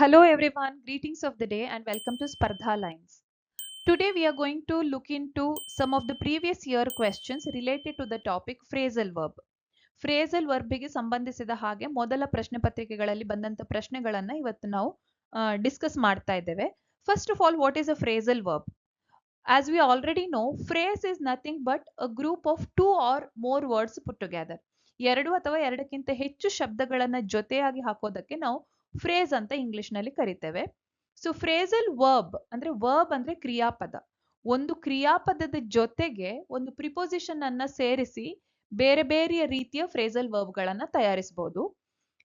Hello everyone, greetings of the day and welcome to Spardha Lines. Today we are going to look into some of the previous year questions related to the topic phrasal verb. Verb is ಸಂಬಂಧಿಸಿದ ಹಾಗೆ ಮೊದಲ ಪ್ರಶ್ನೆ ಪತ್ರಿಕೆಗಳಲ್ಲಿ ಬಂದಂತ ಪ್ರಶ್ನೆಗಳನ್ನ ಇವತ್ತು ನಾವು discuss ಮಾಡ್ತಾ ಇದ್ದೇವೆ. First of all, what is a phrasal verb? As we already know, phrase is nothing but a group of two or more words put together. ಎರಡು ಅಥವಾ ಎರಡಕ್ಕಿಂತ ಹೆಚ್ಚು ಶಬ್ದಗಳನ್ನ ಜೊತೆಯಾಗಿ ಹಾಕೋದಕ್ಕೆ ನಾವು ಫ್ರೇಸ್ ಅಂತ ಇಂಗ್ಲಿಷ್ನಲ್ಲಿ ಕರಿತೇವೆ. ಸೊ ಫ್ರೇಸಲ್ ವರ್ಬ್ ಅಂದ್ರೆ ವರ್ಬ್ ಅಂದ್ರೆ ಕ್ರಿಯಾಪದ. ಒಂದು ಕ್ರಿಯಾಪದದ ಜೊತೆಗೆ ಒಂದು ಪ್ರಿಪೋಸಿಷನ್ ಅನ್ನ ಸೇರಿಸಿ ಬೇರೆ ಬೇರೆ ರೀತಿಯ ಫ್ರೇಸಲ್ ವರ್ಬ್ ಗಳನ್ನ ತಯಾರಿಸಬಹುದು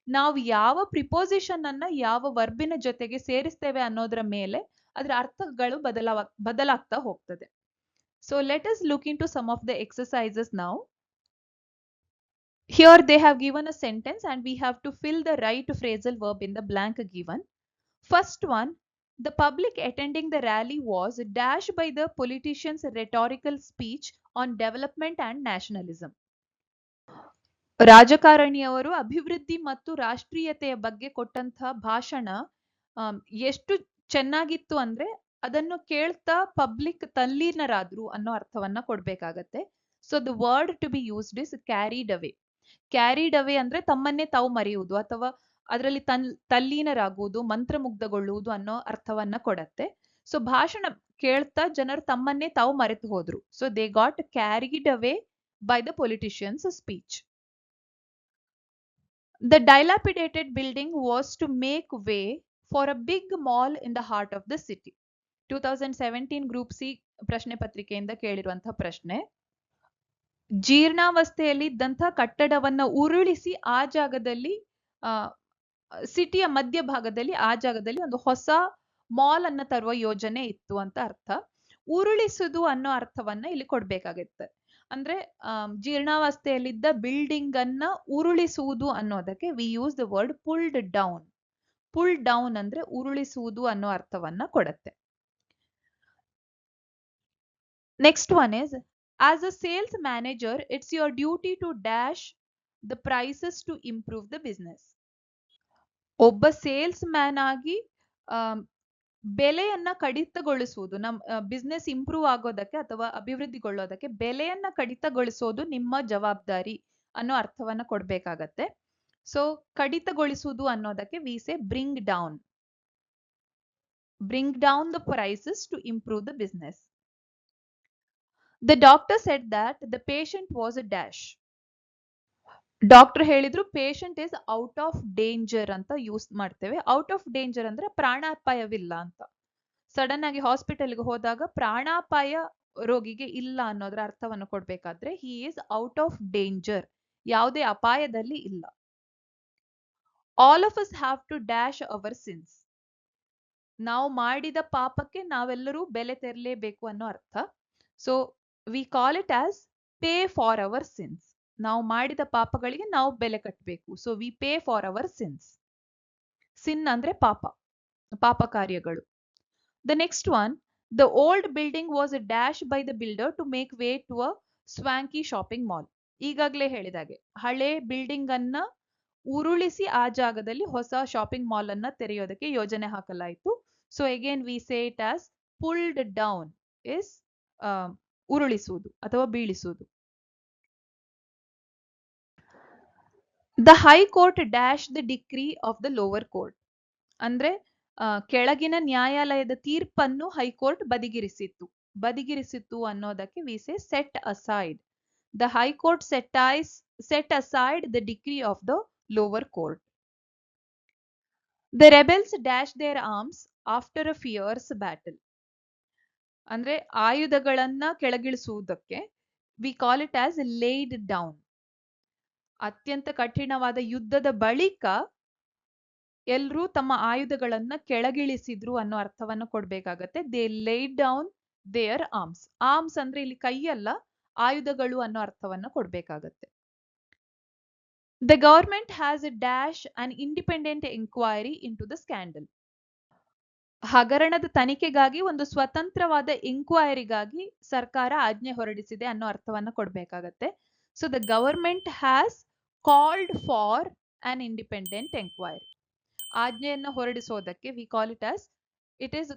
ನಾವು ಯಾವ ಪ್ರಿಪೋಸಿಷನ್ ಅನ್ನ ಯಾವ ವರ್ಬಿನ ಜೊತೆಗೆ ಸೇರಿಸ್ತೇವೆ ಅನ್ನೋದ್ರ ಮೇಲೆ ಅದರ ಅರ್ಥಗಳು ಬದಲಾವ, ಬದಲಾಗ್ತಾ ಹೋಗ್ತದೆ. So let us look into some of the exercises ನಾವು Here they have given a sentence and we have to fill the right phrasal verb in the blank given. First one, the public attending the rally was dashed by the politician's rhetorical speech on development and nationalism. ರಾಜಕಾರಣಿಯವರು ಅಭಿವೃದ್ಧಿ ಮತ್ತು ರಾಷ್ಟ್ರೀಯತೆಯ ಬಗ್ಗೆ ಕೊಟ್ಟಂತಹ ಭಾಷಣ ಎಷ್ಟು ಚೆನ್ನಾಗಿತ್ತು ಅಂದ್ರೆ ಅದನ್ನು ಕೇಳ್ತಾ ಪಬ್ಲಿಕ್ ತಲ್ಲೀನರಾದ್ರು ಅನ್ನೋ ಅರ್ಥವನ್ನ ಕೊಡ್ಬೇಕಾಗತ್ತೆ so the word to be used is carried away carried away ಅಂದ್ರೆ ತಮ್ಮನ್ನೇ ತಾವು ಮರೆಯುವುದು ಅಥವಾ ಅದರಲ್ಲಿ ತನ್, ತಲ್ಲೀನರಾಗುವುದು, ಮಂತ್ರಮುಗ್ಧಗೊಳ್ಳುವುದು ಅನ್ನೋ ಅರ್ಥವನ್ನ ಕೊಡತ್ತೆ. ಸೊ ಭಾಷಣ ಕೇಳ್ತಾ ಜನರು ತಮ್ಮನ್ನೇ ತಾವು ಮರೆತು ಹೋದ್ರು. So they got carried away by the politicians speech The dilapidated building was to make way for a big mall in the heart of the city. 2017 group C ಪ್ರಶ್ನೆ ಪತ್ರಿಕೆಯಿಂದ ಕೇಳಿರುವಂತಹ ಪ್ರಶ್ನೆ. ಜೀರ್ಣಾವಸ್ಥೆಯಲ್ಲಿ ಇದ್ದಂತಹ ಕಟ್ಟಡವನ್ನ ಉರುಳಿಸಿ ಆ ಜಾಗದಲ್ಲಿ ಸಿಟಿಯ ಮಧ್ಯಭಾಗದಲ್ಲಿ ಆ ಜಾಗದಲ್ಲಿ ಒಂದು ಹೊಸ ಮಾಲ್ ಅನ್ನ ತರುವ ಯೋಜನೆ ಇತ್ತು ಅಂತ ಅರ್ಥ. ಉರುಳಿಸುದು ಅನ್ನೋ ಅರ್ಥವನ್ನ ಇಲ್ಲಿ ಕೊಡ್ಬೇಕಾಗತ್ತೆ. ಅಂದ್ರೆ ಜೀರ್ಣಾವಸ್ಥೆಯಲ್ಲಿದ್ದ ಬಿಲ್ಡಿಂಗ್ ಅನ್ನ ಉರುಳಿಸುವುದು ಅನ್ನೋದಕ್ಕೆ we use the word pulled down pull down ಅಂದ್ರೆ ಉರುಳಿಸುವುದು ಅನ್ನೋ ಅರ್ಥವನ್ನ ಕೊಡತ್ತೆ. Next one is as a sales manager it's your duty to dash the prices to improve the business ಒಬ್ಬ ಸೇಲ್ಸ್ ಮ್ಯಾನ್ ಆಗಿ ಬೆಲೆಯನ್ನ ಕಡಿತಗೊಳಿಸುವುದು ನಮ್ಮ ಬಿಸ್ನೆಸ್ ಇಂಪ್ರೂವ್ ಆಗೋದಕ್ಕೆ ಅಥವಾ ಅಭಿವೃದ್ಧಿಗೊಳ್ಳೋದಕ್ಕೆ ಬೆಲೆಯನ್ನ ಕಡಿತಗೊಳಿಸೋದು ನಿಮ್ಮ ಜವಾಬ್ದಾರಿ ಅನ್ನೋ ಅರ್ಥವನ್ನ ಕೊಡ್ಬೇಕಾಗತ್ತೆ. ಸೊ ಕಡಿತಗೊಳಿಸುವುದು ಅನ್ನೋದಕ್ಕೆ we say bring down bring down the prices to improve the business the doctor said that the patient was a dash doctor ಹೇಳಿದ್ರು patient is out of danger ಅಂತ ಯೂಸ್ ಮಾಡ್ತೇವೆ. ಔಟ್ ಆಫ್ ಡೇಂಜರ್ ಅಂದ್ರೆ ಪ್ರಾಣಾಪಾಯವಿಲ್ಲ ಅಂತ. Sudden ಆಗಿ ಹಾಸ್ಪಿಟಲ್ಗೆ ಹೋದಾಗ ಪ್ರಾಣಾಪಾಯ ರೋಗಿಗೆ ಇಲ್ಲ ಅನ್ನೋದ್ರ ಅರ್ಥವನ್ನು ಕೊಡ್ಬೇಕಾದ್ರೆ he is out of danger ಯಾವುದೇ ಅಪಾಯದಲ್ಲಿ ಇಲ್ಲ. All of us have to dash our sins ನಾವು ಮಾಡಿದ ಪಾಪಕ್ಕೆ ನಾವೆಲ್ಲರೂ ಬೆಲೆ ತೆರಲೇಬೇಕು ಅನ್ನೋ ಅರ್ಥ. So we call it as pay for our sins ನಾವು ಮಾಡಿದ ಪಾಪಗಳಿಗೆ ನಾವು ಬೆಲೆ ಕಟ್ಟಬೇಕು so we pay for our sins sin ಅಂದ್ರೆ ಪಾಪ ಪಾಪ ಕಾರ್ಯಗಳು. The next one the old building was a dash by the builder to make way to a swanky shopping mall ಈಗಾಗಲೇ ಹೇಳಿದಾಗೆ, ಹಳೆ ಬಿಲ್ಡಿಂಗ್ ಅನ್ನ ಉರುಳಿಸಿ ಆ ಜಾಗದಲ್ಲಿ ಹೊಸ ಶಾಪಿಂಗ್ ಮಾಲ್ ಅನ್ನ ತೆರೆಯೋದಕ್ಕೆ ಯೋಜನೆ ಹಾಕಲಾಯಿತು. So again we say it as pulled down is ಉರುಳಿಸುವುದು ಅಥವಾ ಬೀಳಿಸುವುದು. The high court dash the decree of the lower court ಅಂದ್ರೆ ಕೆಳಗಿನ ನ್ಯಾಯಾಲಯದ ತೀರ್ಪನ್ನು ಹೈಕೋರ್ಟ್ ಬದಿಗಿರಿಸಿತ್ತು. ಬದಿಗಿರಿಸಿತ್ತು ಅನ್ನೋದಕ್ಕೆ we say set aside the high court sets aside set aside the decree of the lower court the rebels dash their arms after a fierce battle ಅಂದ್ರೆ ಆಯುಧಗಳನ್ನ ಕೆಳಗಿಳಿಸುವುದಕ್ಕೆ we call it as laid down ಅತ್ಯಂತ ಕಠಿಣವಾದ ಯುದ್ಧದ ಬಳಿಕ ಎಲ್ರೂ ತಮ್ಮ ಆಯುಧಗಳನ್ನ ಕೆಳಗಿಳಿಸಿದ್ರು ಅನ್ನೋ ಅರ್ಥವನ್ನು ಕೊಡ್ಬೇಕಾಗತ್ತೆ. They laid down their arms arms ಅಂದ್ರೆ ಇಲ್ಲಿ ಕೈಯಲ್ಲ ಆಯುಧಗಳು ಅನ್ನೋ ಅರ್ಥವನ್ನ ಕೊಡ್ಬೇಕಾಗತ್ತೆ. The government has a dash an independent enquiry into the scandal ಹಗರಣದ ತನಿಖೆಗಾಗಿ ಒಂದು ಸ್ವತಂತ್ರವಾದ ಇನ್ಕ್ವೈರಿಗಾಗಿ ಸರ್ಕಾರ ಆಜ್ಞೆ ಹೊರಡಿಸಿದೆ ಅನ್ನೋ ಅರ್ಥವನ್ನ ಕೊಡಬೇಕಾಗತ್ತೆ. So the government has called for an independent enquiry ಆಜ್ಞೆಯನ್ನು ಹೊರಡಿಸೋದಕ್ಕೆ we call it as it is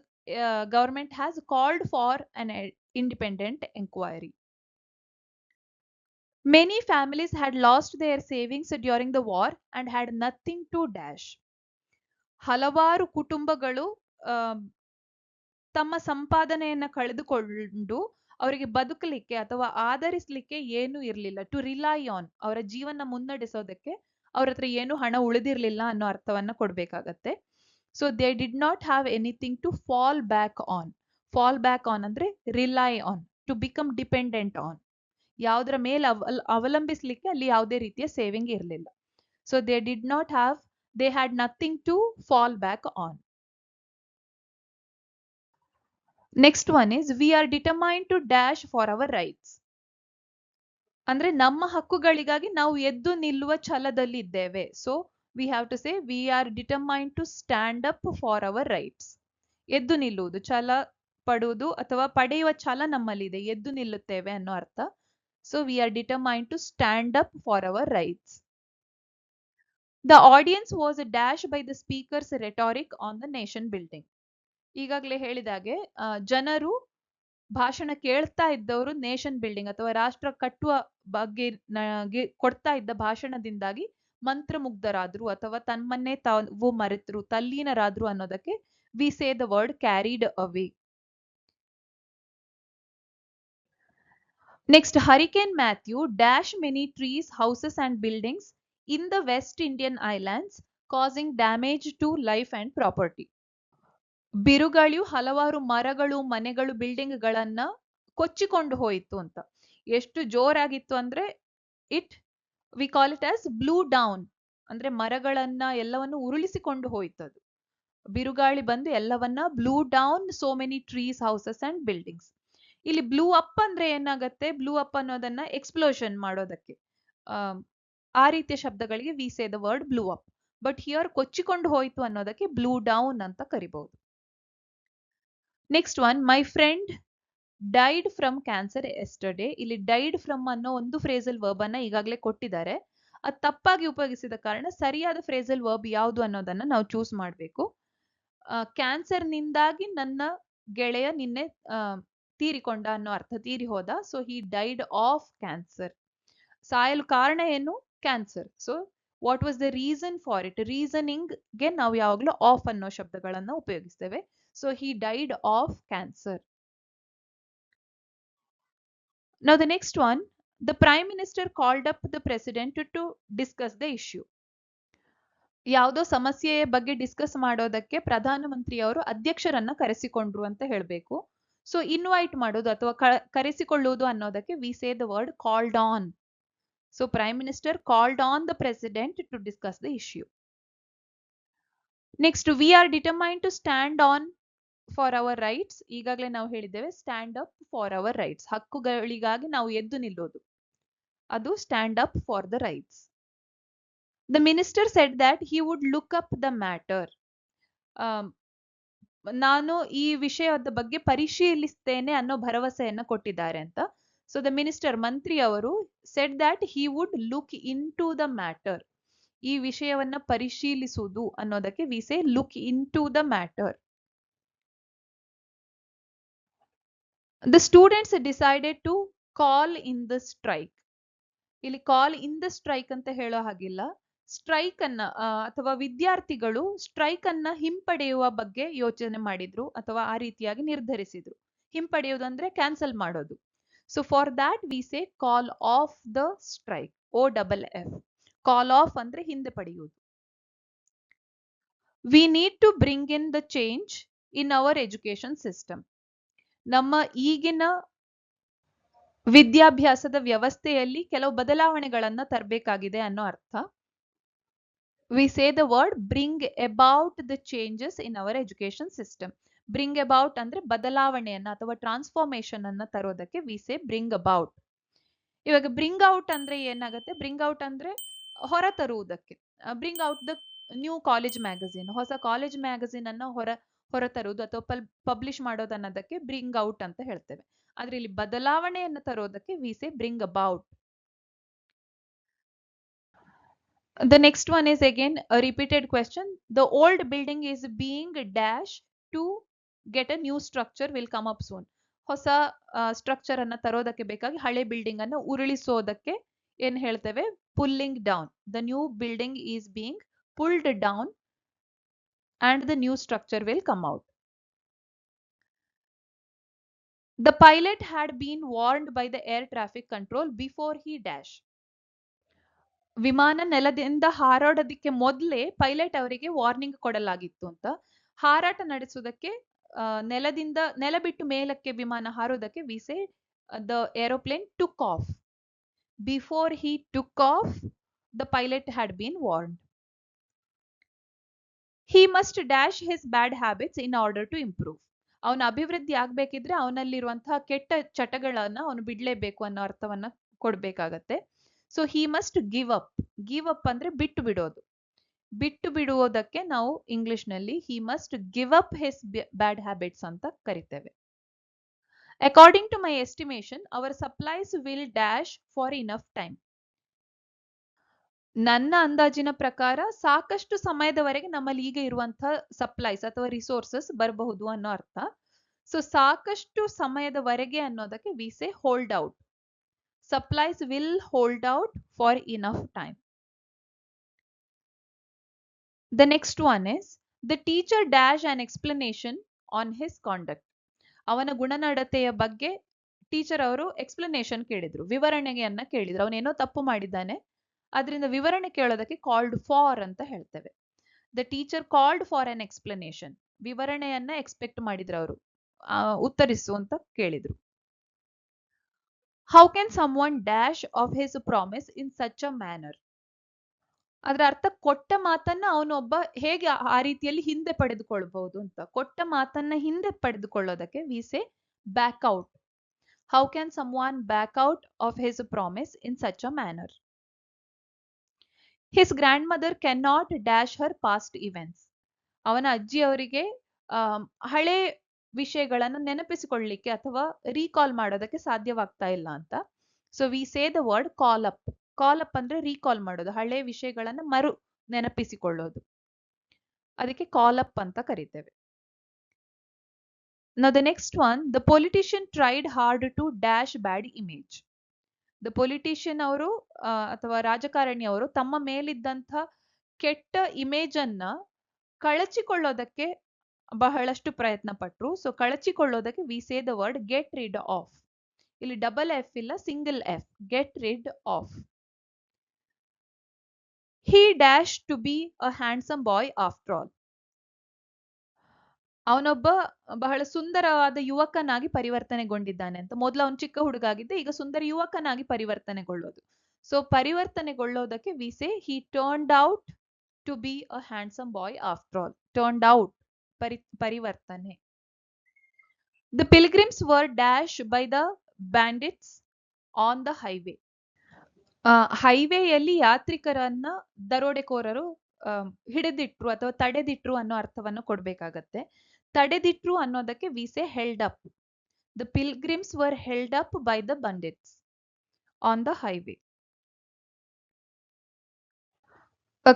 government has called for an independent enquiry Many families had lost their savings during the war and had nothing to dash. ಹಲವಾರು ಕುಟುಂಬಗಳು ತಮ್ಮ ಸಂಪಾದನೆಯನ್ನ ಕಳೆದುಕೊಂಡು ಅವರಿಗೆ ಬದುಕಲಿಕ್ಕೆ ಅಥವಾ ಆಧರಿಸಲಿಕ್ಕೆ ಏನು ಇರಲಿಲ್ಲ. ಟು ರಿಲೈ ಆನ್ ಅವರ ಜೀವನ ಮುನ್ನಡೆಸೋದಕ್ಕೆ ಅವ್ರ ಹತ್ರ ಏನು ಹಣ ಉಳಿದಿರ್ಲಿಲ್ಲ ಅನ್ನೋ ಅರ್ಥವನ್ನ ಕೊಡ್ಬೇಕಾಗತ್ತೆ. So they did not have anything to fall back on fall back on ಅಂದ್ರೆ rely on to become dependent on ಯಾವುದರ ಮೇಲೆ ಅವಲ್ ಅವಲಂಬಿಸ್ಲಿಕ್ಕೆ ಅಲ್ಲಿ ಯಾವುದೇ ರೀತಿಯ ಸೇವಿಂಗ್ ಇರಲಿಲ್ಲ. So they did not have they had nothing to fall back on next one is we are determined to dash for our rights ಅಂದ್ರೆ ನಮ್ಮ ಹಕ್ಕುಗಳಿಗಾಗಿ ನಾವು ಎದ್ದು ನಿಲ್ಲುವ ಛಲದಲ್ಲಿ ಇದ್ದೇವೆ. So we have to say we are determined to stand up for our rights ಎದ್ದು ನಿಲ್ಲುವುದು, ಛಲ ಪಡುವುದು ಅಥವಾ ಪಡೆಯುವ ಛಲ ನಮ್ಮಲ್ಲಿದೆ, ಎದ್ದು ನಿಲ್ಲುತ್ತೇವೆ ಅನ್ನೋ ಅರ್ಥ. So we are determined to stand up for our rights the audience was dash by the speaker's rhetoric on the nation building ಈಗಾಗಲೇ ಹೇಳಿದಾಗೆ ಜನರು ಭಾಷಣ ಕೇಳ್ತಾ ಇದ್ದವರು ನೇಷನ್ ಬಿಲ್ಡಿಂಗ್ ಅಥವಾ ರಾಷ್ಟ್ರ ಕಟ್ಟುವ ಬಗ್ಗೆ ಕೊಡ್ತಾ ಇದ್ದ ಭಾಷಣದಿಂದಾಗಿ ಮಂತ್ರಮುಗ್ಧರಾದ್ರು ಅಥವಾ ತಮ್ಮನ್ನೇ ತಾವು ಮರೆತರು, ತಲ್ಲೀನರಾದ್ರು ಅನ್ನೋದಕ್ಕೆ we say the word carried away next hurricane Matthew dash many trees houses and buildings in the West Indian islands causing damage to life and property ಬಿರುಗಾಳಿಯು ಹಲವಾರು ಮರಗಳು, ಮನೆಗಳು, ಬಿಲ್ಡಿಂಗ್ಗಳನ್ನ ಕೊಚ್ಚಿಕೊಂಡು ಹೋಯಿತು ಅಂತ. ಎಷ್ಟು ಜೋರಾಗಿತ್ತು ಅಂದ್ರೆ it, we call it as blew down. ಅಂದ್ರೆ ಮರಗಳನ್ನ ಎಲ್ಲವನ್ನು ಉರುಳಿಸಿಕೊಂಡು ಹೋಯ್ತು ಅದು. ಬಿರುಗಾಳಿ ಬಂದು ಎಲ್ಲವನ್ನ blew down, so many trees, houses and buildings. ಇಲ್ಲಿ ಬ್ಲೂ ಅಪ್ ಅಂದ್ರೆ ಏನಾಗತ್ತೆ? ಬ್ಲೂ ಅಪ್ ಅನ್ನೋದನ್ನ ಎಕ್ಸ್ಪ್ಲೋಷನ್ ಮಾಡೋದಕ್ಕೆ. ಆ ರೀತಿಯ ಶಬ್ದಗಳಿಗೆ we say the word blew up but here ಕೊಚ್ಚಿಕೊಂಡು ಹೋಯ್ತು ಅನ್ನೋದಕ್ಕೆ ಬ್ಲೂ ಡೌನ್ ಅಂತ ಕರಿಬಹುದು next one my friend died from cancer yesterday ಇಲ್ಲಿ ಡೈಡ್ ಫ್ರಮ್ ಅನ್ನೋ ಒಂದು ಫ್ರೇಸಲ್ ವರ್ಬ್ ಅನ್ನ ಈಗಾಗಲೇ ಕೊಟ್ಟಿದ್ದಾರೆ. ಅದು ತಪ್ಪಾಗಿ ಉಪಯೋಗಿಸಿದ ಕಾರಣ ಸರಿಯಾದ ಫ್ರೇಸಲ್ ವರ್ಬ್ ಯಾವುದು ಅನ್ನೋದನ್ನ ನಾವು ಚೂಸ್ ಮಾಡಬೇಕು. ಕ್ಯಾನ್ಸರ್ ನಿಂದಾಗಿ ನನ್ನ ಗೆಳೆಯ ನಿನ್ನೆ ತೀರಿಕೊಂಡ ಅನ್ನೋ ಅರ್ಥ ತೀರಿ ಹೋದ. So he died of cancer ಸಾಯಲು ಕಾರಣ ಏನು? Cancer so what was the reason for it ರೀಸನಿಂಗ್ಗೆ ನಾವು ಯಾವಾಗಲೂ ಆಫ್ ಅನ್ನೋ ಶಬ್ದಗಳನ್ನು ಉಪಯೋಗಿಸ್ತೇವೆ. So he died of cancer. Now the next one, the Prime Minister called up the President to, to discuss the issue. ಯಾವುದೋ ಸಮಸ್ಯೆಯ ಬಗ್ಗೆ ಡಿಸ್ಕಸ್ ಮಾಡೋದಕ್ಕೆ ಪ್ರಧಾನಮಂತ್ರಿಯವರು ಅಧ್ಯಕ್ಷರನ್ನ ಕರೆಸಿಕೊಂಡ್ರು ಅಂತ ಹೇಳಬೇಕು ಸೊ ಇನ್ವೈಟ್ ಮಾಡೋದು ಅಥವಾ ಕರೆಸಿಕೊಳ್ಳುವುದು ಅನ್ನೋದಕ್ಕೆ we say the word called on so prime minister called on the president to discuss the issue next we are determined to stand on for our rights ಈಗಾಗಲೇ ನಾವು ಹೇಳಿದ್ದೇವೆ stand up for our rights ಹಕ್ಕುಗಳಿಗಾಗಿ ನಾವು ಎದ್ದು ನಿಲ್ಲೋದು. ಅದು stand up for the rights the minister said that he would look up the matter ನಾನು ಈ ವಿಷಯದ ಬಗ್ಗೆ ಪರಿಶೀಲಿಸ್ತೇನೆ ಅನ್ನೋ ಭರವಸೆಯನ್ನು ಕೊಟ್ಟಿದ್ದಾರೆ ಅಂತ. ಸೊ ದ ಮಿನಿಸ್ಟರ್ ಮಂತ್ರಿ ಅವರು said that he would look into the matter ಈ ವಿಷಯವನ್ನ ಪರಿಶೀಲಿಸುವುದು ಅನ್ನೋದಕ್ಕೆ we say look into the matter the students decided to call in the strike ಇಲ್ಲಿ ಕಾಲ್ ಇನ್ ದ ಸ್ಟ್ರೈಕ್ ಅಂತ ಹೇಳೋ ಹಾಗಿಲ್ಲ. ಸ್ಟ್ರೈಕ್ ಅನ್ನ ಅಥವಾ ವಿದ್ಯಾರ್ಥಿಗಳು ಸ್ಟ್ರೈಕ್ ಅನ್ನ ಹಿಂಪಡೆಯುವ ಬಗ್ಗೆ ಯೋಚನೆ ಮಾಡಿದ್ರು ಅಥವಾ ಆ ರೀತಿಯಾಗಿ ನಿರ್ಧರಿಸಿದ್ರು. ಹಿಂಪಡೆಯುವುದು ಅಂದ್ರೆ ಕ್ಯಾನ್ಸಲ್ ಮಾಡೋದು. So for that we say call off the strike O double F call off ಅಂದ್ರೆ ಹಿಂದೆ ಪಡೆಯುವುದು. We need to bring in the change in our education system ನಮ್ಮ ಈಗಿನ ವಿದ್ಯಾಭ್ಯಾಸದ ವ್ಯವಸ್ಥೆಯಲ್ಲಿ ಕೆಲವು ಬದಲಾವಣೆಗಳನ್ನ ತರಬೇಕಾಗಿದೆ ಅನ್ನೋ ಅರ್ಥ. We say the word bring about the changes in our education system bring about ಅಂದ್ರೆ ಬದಲಾವಣೆಯನ್ನ ಅಥವಾ ಟ್ರಾನ್ಸ್ಫಾರ್ಮೇಶನ್ ಅನ್ನ ತರೋದಕ್ಕೆ ವಿ ಸೇ ಬ್ರಿಂಗ್ ಅಬೌಟ್ ಇವಾಗ ಬ್ರಿಂಗ್ ಔಟ್ ಅಂದ್ರೆ ಏನಾಗುತ್ತೆ? ಬ್ರಿಂಗ್ ಔಟ್ ಅಂದ್ರೆ ಹೊರ ತರುವುದಕ್ಕೆ bring out the new college magazine ಹೊಸ ಕಾಲೇಜ್ ಮ್ಯಾಗಝಿನ್ ಅನ್ನ ಹೊರ ಹೊರ ತರುವುದು ಅಥವಾ ಪಲ್ ಪಬ್ಲಿಷ್ ಮಾಡೋದು ಅನ್ನೋದಕ್ಕೆ ಬ್ರಿಂಗ್ ಔಟ್ ಅಂತ ಹೇಳ್ತೇವೆ. ಆದ್ರೆ ಇಲ್ಲಿ ಬದಲಾವಣೆಯನ್ನು ತರೋದಕ್ಕೆ we bring about the next one is again repeated question the old building is being dash to get a new structure will come up soon. ಹೊಸ ಸ್ಟ್ರಕ್ಚರ್ ಅನ್ನ ತರೋದಕ್ಕೆ ಬೇಕಾಗಿ ಹಳೆ ಬಿಲ್ಡಿಂಗ್ ಅನ್ನು ಉರುಳಿಸೋದಕ್ಕೆ ಏನ್ ಹೇಳ್ತೇವೆ? Pulling down the new building is being pulled down and the new structure will come out the pilot had been warned by the air traffic control before he dash ವಿಮಾನ ನೆಲದಿಂದ ಹಾರಾಡೋದಕ್ಕೆ ಮೊದಲೇ ಪೈಲಟ್ ಅವರಿಗೆ warning ಕೊಡಲಾಗಿತ್ತು ಅಂತ. ಹಾರಾಟ ನಡೆಸುವುದಕ್ಕೆ ಆ, ನೆಲದಿಂದ ನೆಲ ಬಿಟ್ಟು ಮೇಲಕ್ಕೆ ವಿಮಾನ ಹಾರೋದಕ್ಕೆ we say the aeroplane took off before he took off the pilot had been warned he must dash his bad habits in order to improve ಅವನ ಅಭಿವೃದ್ಧಿ ಆಗ್ಬೇಕಿದ್ರೆ ಅವನಲ್ಲಿರುವಂತಹ ಕೆಟ್ಟ ಚಟಗಳನ್ನ ಅವನು ಬಿಡ್ಲೇಬೇಕು ಅನ್ನೋ ಅರ್ಥವನ್ನ ಕೊಡ್ಬೇಕಾಗತ್ತೆ. So he must give up give up ಅಂದ್ರೆ ಬಿಟ್ಟು ಬಿಡೋದು. ಬಿಟ್ಟು ಬಿಡುವುದಕ್ಕೆ ನಾವು ಇಂಗ್ಲಿಷ್ನಲ್ಲಿ he must give up his bad habits ಅಂತ ಕರಿತೇವೆ. According to my estimation our supplies will dash for enough time ನನ್ನ ಅಂದಾಜಿನ ಪ್ರಕಾರ ಸಾಕಷ್ಟು ಸಮಯದವರೆಗೆ ನಮ್ಮಲ್ಲಿ ಈಗ ಇರುವಂತಹ ಸಪ್ಲೈಸ್ ಅಥವಾ ರಿಸೋರ್ಸಸ್ ಬರಬಹುದು ಅನ್ನೋ ಅರ್ಥ. ಸೊ ಸಾಕಷ್ಟು ಸಮಯದವರೆಗೆ ಅನ್ನೋದಕ್ಕೆ we say hold out supplies will hold out for enough time the next one is the teacher dash on explanation on his conduct ಅವನ ಗುಣನಡತೆಯ ಬಗ್ಗೆ ಟೀಚರ್ ಅವರು ಎಕ್ಸ್ಪ್ಲನೇಷನ್ ಕೇಳಿದ್ರು, ವಿವರಣೆಯನ್ನ ಕೇಳಿದ್ರು. ಅವನೇನೋ ತಪ್ಪು ಮಾಡಿದ್ದಾನೆ ಅದರಿಂದ ವಿವರಣೆ ಕೇಳೋದಕ್ಕೆ ಕಾಲ್ಡ್ ಫಾರ್ ಅಂತ ಹೇಳ್ತೇವೆ. The teacher called for an explanation ವಿವರಣೆಯನ್ನ expect ಮಾಡಿದ್ರು ಅವರು. ಉತ್ತರಿಸು ಅಂತ ಕೇಳಿದ್ರು. How can someone dash off his promise in such a manner ಅದರ ಅರ್ಥ ಕೊಟ್ಟ ಮಾತನ್ನ ಅವನೊಬ್ಬ ಹೇಗೆ ಆ- ರೀತಿಯಲ್ಲಿ ಹಿಂದೆ ಪಡೆದುಕೊಳ್ಬಹುದು ಅಂತ. ಕೊಟ್ಟ ಮಾತನ್ನ ಹಿಂದೆ ಪಡೆದುಕೊಳ್ಳೋದಕ್ಕೆ we say back out how can someone back out of his promise in such a manner his grandmother can not dash her past events ಅವನ ಅಜ್ಜಿ ಅವರಿಗೆ ಹಳೆ ವಿಷಯಗಳನ್ನು ನೆನಪಿಸಿಕೊಳ್ಳಲಿಕ್ಕೆ ಅಥವಾ ರೀಕಾಲ್ ಮಾಡೋದಕ್ಕೆ ಸಾಧ್ಯವಾಗ್ತಾ ಇಲ್ಲ ಅಂತ. So we say the word call up call up ಅಂದ್ರೆ ರೀಕಾಲ್ ಮಾಡೋದು, ಹಳೆ ವಿಷಯಗಳನ್ನು ಮರು ನೆನಪಿಸಿಕೊಳ್ಳೋದು. ಅದಕ್ಕೆ ಕಾಲ್ ಅಪ್ ಅಂತ ಕರಿತೇವೆ. Now the next one the politician tried hard to dash bad image. The politician ಅವರು ಅಥವಾ ರಾಜಕಾರಣಿ ಅವರು ತಮ್ಮ ಮೇಲಿದ್ದಂಥ ಕೆಟ್ಟ ಇಮೇಜ್ ಅನ್ನ ಕಳಚಿಕೊಳ್ಳೋದಕ್ಕೆ ಬಹಳಷ್ಟು ಪ್ರಯತ್ನ ಪಟ್ರು so ಕಳಚಿಕೊಳ್ಳೋದಕ್ಕೆ we say the word get rid of ಇಲ್ಲಿ ಡಬಲ್ ಎಫ್ ಇಲ್ಲ single F get rid of he dash to be a handsome boy after all ಅವನೊಬ್ಬ ಬಹಳ ಸುಂದರವಾದ ಯುವಕನಾಗಿ ಪರಿವರ್ತನೆಗೊಂಡಿದ್ದಾನೆ ಅಂತ. ಮೊದಲು ಅವನು ಚಿಕ್ಕ ಹುಡುಗ ಆಗಿದ್ದೆ ಈಗ ಸುಂದರ ಯುವಕನಾಗಿ ಪರಿವರ್ತನೆಗೊಳ್ಳೋದು. So ಪರಿವರ್ತನೆಗೊಳ್ಳೋದಕ್ಕೆ we say he turned out to be a handsome boy after all turned out ಪರಿ, ಪರಿವರ್ತನೆ. The pilgrims were dash by the bandits on the highway ಹೈವೇಯಲ್ಲಿ ಯಾತ್ರಿಕರನ್ನ ದರೋಡೆಕೋರರು ಹಿಡಿದಿಟ್ರು ಅಥವಾ ತಡೆದಿಟ್ರು ಅನ್ನೋ ಅರ್ಥವನ್ನು ಕೊಡ್ಬೇಕಾಗತ್ತೆ. ತಡೆದಿಟ್ರು ಅನ್ನೋದಕ್ಕೆ we say held up the pilgrims were held up by the bandits on the highway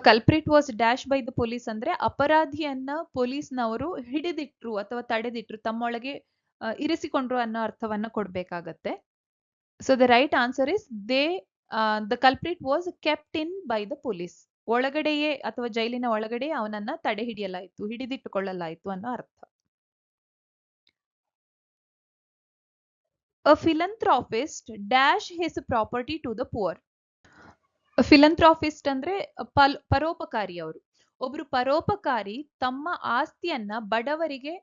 culprit was dash by the police ಅಂದ್ರೆ ಅಪರಾಧಿಯನ್ನ ಪೊಲೀಸ್ನವರು ಹಿಡಿದಿಟ್ರು ಅಥವಾ ತಡೆದಿಟ್ರು, ತಮ್ಮೊಳಗೆ ಇರಿಸಿಕೊಂಡ್ರು ಅನ್ನೋ ಅರ್ಥವನ್ನ ಕೊಡ್ಬೇಕಾಗತ್ತೆ. So the right answer is they the culprit was kept in by the police ಒಳಗಡೆಯೇ ಅಥವಾ ಜೈಲಿನ ಒಳಗಡೆ ಅವನನ್ನ ತಡೆ ಹಿಡಿಯಲಾಯಿತು, ಹಿಡಿದಿಟ್ಟುಕೊಳ್ಳಲಾಯಿತು ಅನ್ನೋ ಅರ್ಥ. A philanthropist dash his property to the poor philanthropist ಅಂದ್ರೆ ಪರೋಪಕಾರಿ ಅವರು. ಒಬ್ರು ಪರೋಪಕಾರಿ ತಮ್ಮ ಆಸ್ತಿಯನ್ನ ಬಡವರಿಗೆ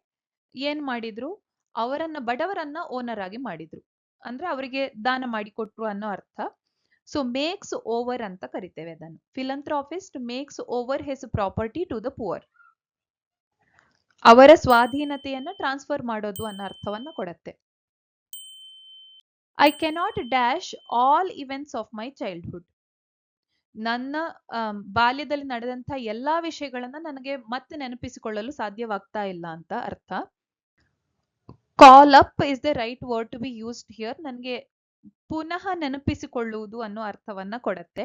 ಏನ್ ಮಾಡಿದ್ರು? ಅವರನ್ನ, ಬಡವರನ್ನ ಓನರ್ ಆಗಿ ಮಾಡಿದ್ರು. ಅಂದ್ರೆ ಅವರಿಗೆ ದಾನ ಮಾಡಿಕೊಟ್ರು ಅನ್ನೋ ಅರ್ಥ. ಸೊ ಮೇಕ್ಸ್ ಓವರ್ ಅಂತ ಕರಿತೇವೆ ಅದನ್ನು. Philanthropist makes over his property to the poor ಅವರ ಸ್ವಾಧೀನತೆಯನ್ನ ಟ್ರಾನ್ಸ್ಫರ್ ಮಾಡೋದು ಅನ್ನೋ ಅರ್ಥವನ್ನ ಕೊಡತ್ತೆ. I cannot dash all events of my childhood ನನ್ನ ಆಮ್, ಬಾಲ್ಯದಲ್ಲಿ ನಡೆದಂತಹ ಎಲ್ಲಾ ವಿಷಯಗಳನ್ನ ನನಗೆ ಮತ್ತೆ ನೆನಪಿಸಿಕೊಳ್ಳಲು ಸಾಧ್ಯವಾಗ್ತಾ ಇಲ್ಲ ಅಂತ ಅರ್ಥ. Call up is the right word to be used here ನನಗೆ ಪುನಃ ನೆನಪಿಸಿಕೊಳ್ಳುವುದು ಅನ್ನೋ ಅರ್ಥವನ್ನ ಕೊಡತ್ತೆ.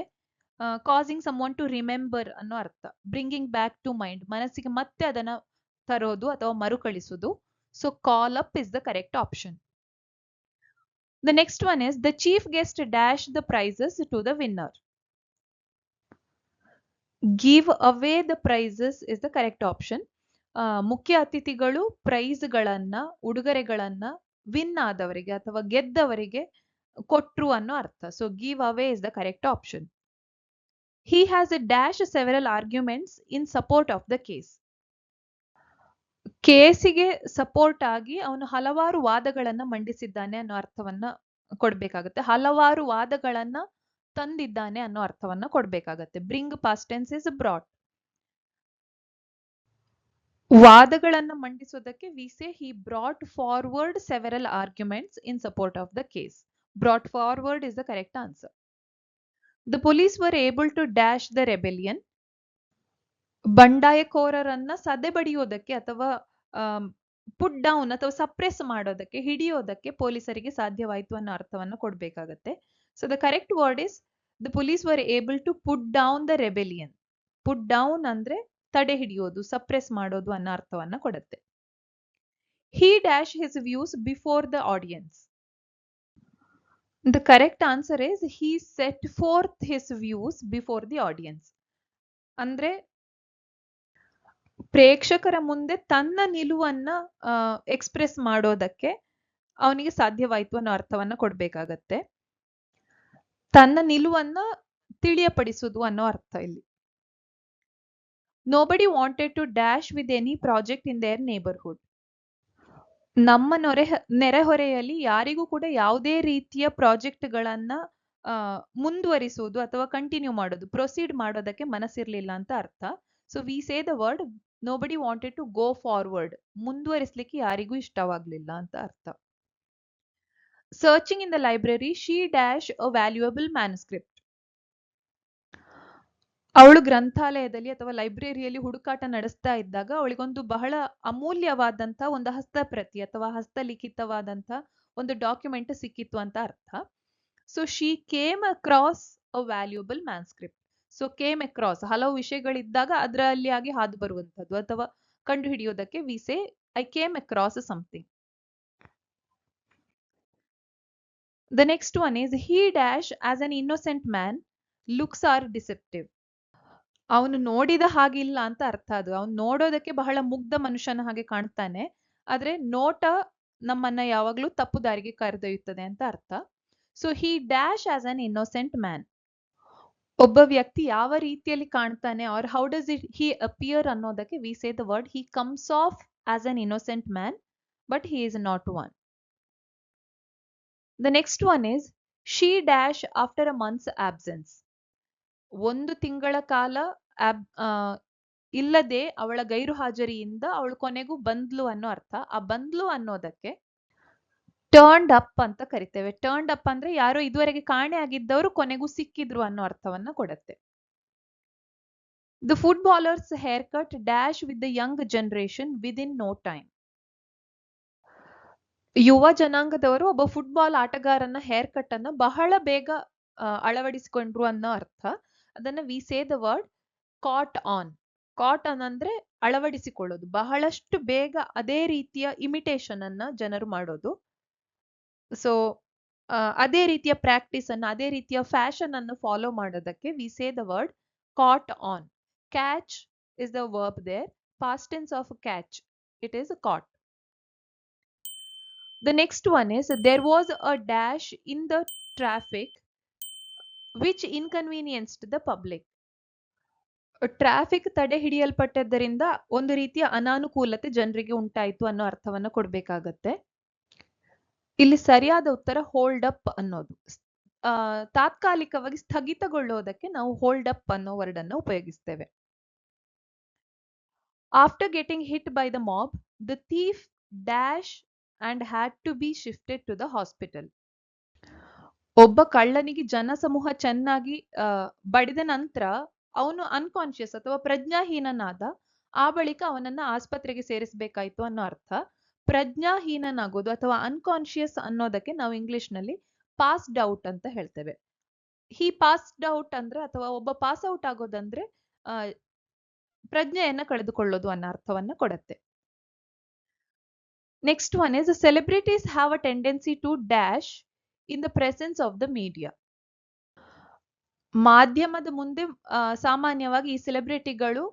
Causing someone to remember ಅನ್ನೋ ಅರ್ಥ. ಬ್ರಿಂಗಿಂಗ್ ಬ್ಯಾಕ್ ಟು ಮೈಂಡ್ ಮನಸ್ಸಿಗೆ ಮತ್ತೆ ಅದನ್ನ ತರೋದು ಅಥವಾ ಮರುಕಳಿಸುವುದು so call up is the correct option the next one is the chief guest dash the prizes to the winner give away the prizes is the correct option ಮುಖ್ಯ ಅತಿಥಿಗಳು ಪ್ರೈಸ್ಗಳನ್ನ ಉಡುಗೊರೆಗಳನ್ನ win ಆದವರಿಗೆ ಅಥವಾ ಗೆದ್ದವರಿಗೆ ಕೊಟ್ರು ಅನ್ನೋ ಅರ್ಥ. So give away is the correct option he has a dash several arguments in support of the case ಕೇಸಿಗೆ support ಆಗಿ ಅವನು ಹಲವಾರು ವಾದಗಳನ್ನ ಮಂಡಿಸಿದ್ದಾನೆ ಅನ್ನೋ ಅರ್ಥವನ್ನ ಕೊಡ್ಬೇಕಾಗತ್ತೆ. ಹಲವಾರು ವಾದಗಳನ್ನ ತಂದಿದ್ದಾನೆ ಅನ್ನೋ ಅರ್ಥವನ್ನ ಕೊಡ್ಬೇಕಾಗತ್ತೆ. Bring past tense is brought ವಾದಗಳನ್ನ ಮಂಡಿಸೋದಕ್ಕೆ we say he brought forward several arguments in support of the case brought forward is the correct answer. The police were able to dash the rebellion ಬಂಡಾಯಕೋರರನ್ನ ಸದೆ ಬಡಿಯೋದಕ್ಕೆ ಅಥವಾ put down ಅಥವಾ suppress ಮಾಡೋದಕ್ಕೆ, ಹಿಡಿಯೋದಕ್ಕೆ ಪೊಲೀಸರಿಗೆ ಸಾಧ್ಯವಾಯಿತು ಅನ್ನೋ ಅರ್ಥವನ್ನು ಕೊಡ್ಬೇಕಾಗತ್ತೆ. So the correct word is the police were able to put down the rebellion put down ಅಂದ್ರೆ ತಡೆ ಹಿಡಿಯೋದು ಸಪ್ರೆಸ್ ಮಾಡೋದು ಅನ್ನೋ ಅರ್ಥವನ್ನ ಕೊಡುತ್ತೆ. He dash his views before the audience the correct answer is he set forth his views before the audience ಅಂದ್ರೆ ಪ್ರೇಕ್ಷಕರ ಮುಂದೆ ತನ್ನ ನಿಲುವನ್ನ ಎಕ್ಸ್ಪ್ರೆಸ್ ಮಾಡೋದಕ್ಕೆ ಅವನಿಗೆ ಸಾಧ್ಯವಾಯಿತು ಅನ್ನೋ ಅರ್ಥವನ್ನ ಕೊಡ್ಬೇಕಾಗತ್ತೆ. ತನ್ನ ನಿಲುವನ್ನ ತಿಳಿಯಪಡಿಸುವುದು ಅನ್ನೋ ಅರ್ಥ ಇಲ್ಲಿ. Nobody wanted to dash with any project in their neighbourhood ನಮ್ಮ ನೊರೆ, ನೆರೆಹೊರೆಯಲ್ಲಿ ಯಾರಿಗೂ ಕೂಡ ಯಾವುದೇ ರೀತಿಯ ಪ್ರಾಜೆಕ್ಟ್ಗಳನ್ನ ಮುಂದುವರಿಸುವುದು ಅಥವಾ ಕಂಟಿನ್ಯೂ ಮಾಡೋದು, ಪ್ರೊಸೀಡ್ ಮಾಡೋದಕ್ಕೆ ಮನಸ್ಸಿರ್ಲಿಲ್ಲ ಅಂತ ಅರ್ಥ. So, we say the word nobody wanted to go forward ಮುಂದುವರಿಸಲಿಕ್ಕೆ ಯಾರಿಗೂ ಇಷ್ಟವಾಗ್ಲಿಲ್ಲ ಅಂತ ಅರ್ಥ. Searching in the library she dash a valuable manuscript ಅವಳು ಗ್ರಂಥಾಲಯದಲ್ಲಿ ಅಥವಾ ಲೈಬ್ರರಿಯಲ್ಲಿ ಹುಡುಕಾಟ ನಡೆಸ್ತಾ ಇದ್ದಾಗ ಅವಳಿಗೊಂದು ಬಹಳ ಅಮೂಲ್ಯವಾದಂತ ಒಂದು ಹಸ್ತಪ್ರತಿ ಅಥವಾ ಹಸ್ತಲಿಖಿತವಾದಂತ ಒಂದು ಡಾಕ್ಯುಮೆಂಟ್ ಸಿಕ್ಕಿತ್ತು ಅಂತ ಅರ್ಥ. So, she came across a valuable manuscript. So, came across ಹಲವು ವಿಷಯಗಳಿದ್ದಾಗ ಅದರಲ್ಲಿ ಆಗಿ ಹಾದು ಬರುವಂತದ್ದು ಅಥವಾ ಕಂಡು ಹಿಡಿಯೋದಕ್ಕೆ we say I came across something. The next one is he dash as an innocent man looks are deceptive. ಅವನು ನೋಡಿದ ಹಾಗಿಲ್ಲ ಅಂತ ಅರ್ಥ ಅದು. ಅವನು ನೋಡೋದಕ್ಕೆ ಬಹಳ ಮುಗ್ಧ ಮನುಷ್ಯನ ಹಾಗೆ ಕಾಣ್ತಾನೆ. ಆದ್ರೆ ನೋಟ ನಮ್ಮನ್ನ ಯಾವಾಗ್ಲೂ ತಪ್ಪು ದಾರಿಗೆ ಕರೆದೊಯ್ಯುತ್ತದೆ ಅಂತ ಅರ್ಥ. So he dash as an innocent man ಒಬ್ಬ ವ್ಯಕ್ತಿ ಯಾವ ರೀತಿಯಲ್ಲಿ ಕಾಣ್ತಾನೆ or how does it he appear ಅನ್ನೋದಕ್ಕೆ we say the word he comes off as an innocent man but he is not one the next one is she dash after a month's absence ಒಂದು ತಿಂಗಳ ಕಾಲ ಇಲ್ಲದೆ ಅವಳ ಗೈರು ಹಾಜರಿಯಿಂದ ಅವಳು ಕೊನೆಗೂ ಬಂದ್ಲು ಅನ್ನೋ ಅರ್ಥ. ಆ ಬಂದ್ಲು ಅನ್ನೋದಕ್ಕೆ ಟರ್ನ್ಡ್ ಅಪ್ ಅಂತ ಕರಿತೇವೆ. ಟರ್ನ್ಡ್ ಅಪ್ ಅಂದ್ರೆ ಯಾರೋ ಇದುವರೆಗೆ ಕಾಣೆ ಆಗಿದ್ದವರು ಕೊನೆಗೂ ಸಿಕ್ಕಿದ್ರು ಅನ್ನೋ ಅರ್ಥವನ್ನ ಕೊಡುತ್ತೆ. The footballer's haircut dash with the young generation within no time ಯುವ ಜನಾಂಗದವರು ಒಬ್ಬ ಫುಟ್ಬಾಲ್ ಆಟಗಾರನ ಹೇರ್ ಕಟ್ ಅನ್ನ ಬಹಳ ಬೇಗ ಅಳವಡಿಸಿಕೊಂಡ್ರು ಅನ್ನೋ ಅರ್ಥ. ಅದನ್ನ we say the word caught on caught on ಅಂದ್ರೆ ಅಳವಡಿಸಿಕೊಳ್ಳೋದು. ಬಹಳಷ್ಟು ಬೇಗ ಅದೇ ರೀತಿಯ ಇಮಿಟೇಷನ್ ಅನ್ನ ಜನರು ಮಾಡೋದು. ಸೊ ಅದೇ ರೀತಿಯ ಪ್ರಾಕ್ಟೀಸ್ ಅನ್ನ, ಅದೇ ರೀತಿಯ ಫ್ಯಾಷನ್ ಅನ್ನು ಫಾಲೋ ಮಾಡೋದಕ್ಕೆ we say the word caught on catch is the verb their past tense of catch it is caught the next one is there was a dash in the traffic which inconvenienced the public. Traffic ತಡೆ ಹಿಡಿಯಲ್ಪಟ್ಟದ್ದರಿಂದ ಒಂದು ರೀತಿಯ ಅನಾನುಕೂಲತೆ ಜನರಿಗೆ ಉಂಟಾಯಿತು ಅನ್ನೋ ಅರ್ಥವನ್ನ ಕೊಡ್ಬೇಕಾಗತ್ತೆ. ಇಲ್ಲಿ ಸರಿಯಾದ ಉತ್ತರ ಹೋಲ್ಡ್ ಅಪ್ ಅನ್ನೋದು. ತಾತ್ಕಾಲಿಕವಾಗಿ ಸ್ಥಗಿತಗೊಳ್ಳೋದಕ್ಕೆ ನಾವು ಹೋಲ್ಡ್ ಅಪ್ ಅನ್ನೋ ವರ್ಡ್ ಅನ್ನು ಉಪಯೋಗಿಸ್ತೇವೆ. After getting hit by the mob the thief dash and had to be shifted to the hospital ಒಬ್ಬ ಕಳ್ಳನಿಗೆ ಜನಸಮೂಹ ಚೆನ್ನಾಗಿ ಬಡಿದ ನಂತರ ಅವನು ಅನ್ಕಾನ್ಶಿಯಸ್ ಅಥವಾ ಪ್ರಜ್ಞಾಹೀನನಾದ, ಆ ಬಳಿಕ ಅವನನ್ನ ಆಸ್ಪತ್ರೆಗೆ ಸೇರಿಸಬೇಕಾಯ್ತು ಅನ್ನೋ ಅರ್ಥ. ಪ್ರಜ್ಞಾಹೀನನಾಗೋದು ಅಥವಾ ಅನ್ಕಾನ್ಶಿಯಸ್ ಅನ್ನೋದಕ್ಕೆ ನಾವು ಇಂಗ್ಲಿಷ್ನಲ್ಲಿ ಪಾಸ್ಡ್ ಔಟ್ ಅಂತ ಹೇಳ್ತೇವೆ. ಹಿ ಪಾಸ್ಡ್ ಔಟ್ ಅಂದ್ರೆ ಅಥವಾ ಒಬ್ಬ ಪಾಸ್ ಔಟ್ ಆಗೋದಂದ್ರೆ ಪ್ರಜ್ಞೆಯನ್ನ ಕಳೆದುಕೊಳ್ಳೋದು ಅನ್ನೋ ಅರ್ಥವನ್ನ ಕೊಡತ್ತೆ. Next one is celebrities have a tendency to dash in the presence of the media ಮಾಧ್ಯಮದ ಮುಂದೆ ಸಾಮಾನ್ಯವಾಗಿ ಈ ಸೆಲೆಬ್ರಿಟಿಗಳು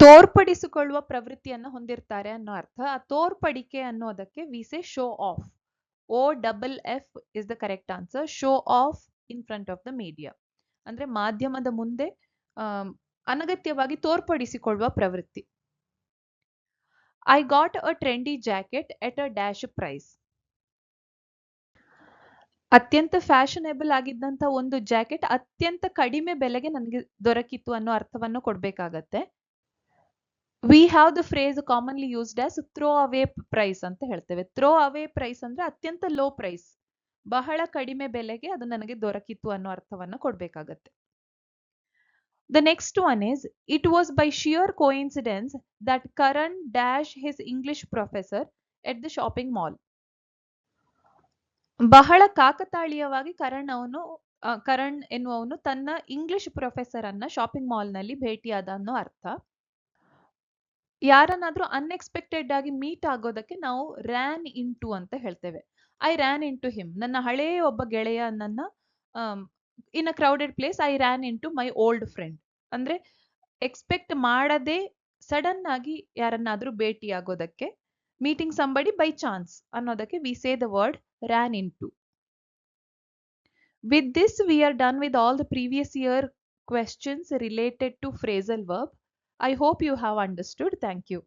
ತೋರ್ಪಡಿಸಿಕೊಳ್ಳುವ ಪ್ರವೃತ್ತಿಯನ್ನು ಹೊಂದಿರ್ತಾರೆ ಅನ್ನೋ ಅರ್ಥ. ಆ ತೋರ್ಪಡಿಕೆ ಅನ್ನೋದಕ್ಕೆ we say show off O double F is the correct answer show off in front of the media ಅಂದ್ರೆ ಮಾಧ್ಯಮದ ಮುಂದೆ ಅನಗತ್ಯವಾಗಿ ತೋರ್ಪಡಿಸಿಕೊಳ್ಳುವ ಪ್ರವೃತ್ತಿ. I got a trendy jacket at a dash price ಅತ್ಯಂತ ಫ್ಯಾಷನೇಬಲ್ ಆಗಿದ್ದಂತ ಒಂದು ಜಾಕೆಟ್ ಅತ್ಯಂತ ಕಡಿಮೆ ಬೆಲೆಗೆ ನನಗೆ ದೊರಕಿತ್ತು ಅನ್ನೋ ಅರ್ಥವನ್ನು ಕೊಡ್ಬೇಕಾಗತ್ತೆ. We have the phrase commonly used as throw away price ಅಂತ ಹೇಳ್ತೇವೆ. ಥ್ರೋ ಅವೇ ಪ್ರೈಸ್ ಅಂದ್ರೆ ಅತ್ಯಂತ ಲೋ ಪ್ರೈಸ್ ಬಹಳ ಕಡಿಮೆ ಬೆಲೆಗೆ ಅದು ನನಗೆ ದೊರಕಿತ್ತು ಅನ್ನೋ ಅರ್ಥವನ್ನು ಕೊಡ್ಬೇಕಾಗತ್ತೆ. The next one is it was by sheer coincidence that Karan dash his English professor at the shopping mall ಬಹಳ ಕಾಕತಾಳೀಯವಾಗಿ ಕರಣ್ ಅವನು ಕರಣ್ ಎನ್ನುವವನು ತನ್ನ ಇಂಗ್ಲಿಷ್ ಪ್ರೊಫೆಸರ್ ಅನ್ನ ಶಾಪಿಂಗ್ ಮಾಲ್ನಲ್ಲಿ ಭೇಟಿಯಾದ ಅನ್ನೋ ಅರ್ಥ. ಯಾರನ್ನಾದ್ರೂ ಅನ್ಎಕ್ಸ್ಪೆಕ್ಟೆಡ್ ಆಗಿ ಮೀಟ್ ಆಗೋದಕ್ಕೆ ನಾವು ರ್ಯಾನ್ ಇಂಟು ಅಂತ ಹೇಳ್ತೇವೆ. ಐ ರ್ಯಾನ್ ಇಂಟು ಹಿಮ್ ನನ್ನ ಹಳೆಯ ಒಬ್ಬ ಗೆಳೆಯ ನನ್ನ in a crowded place I ran into my old friend ಅಂದ್ರೆ ಎಕ್ಸ್ಪೆಕ್ಟ್ ಮಾಡದೆ ಸಡನ್ ಆಗಿ ಯಾರನ್ನಾದ್ರೂ ಭೇಟಿ ಆಗೋದಕ್ಕೆ ಮೀಟಿಂಗ್ ಸಂಬಡಿ ಬೈ ಚಾನ್ಸ್ ಅನ್ನೋದಕ್ಕೆ we say the word ran into. With this, we are done with all the previous year questions related to phrasal verb. I hope you have understood. Thank you.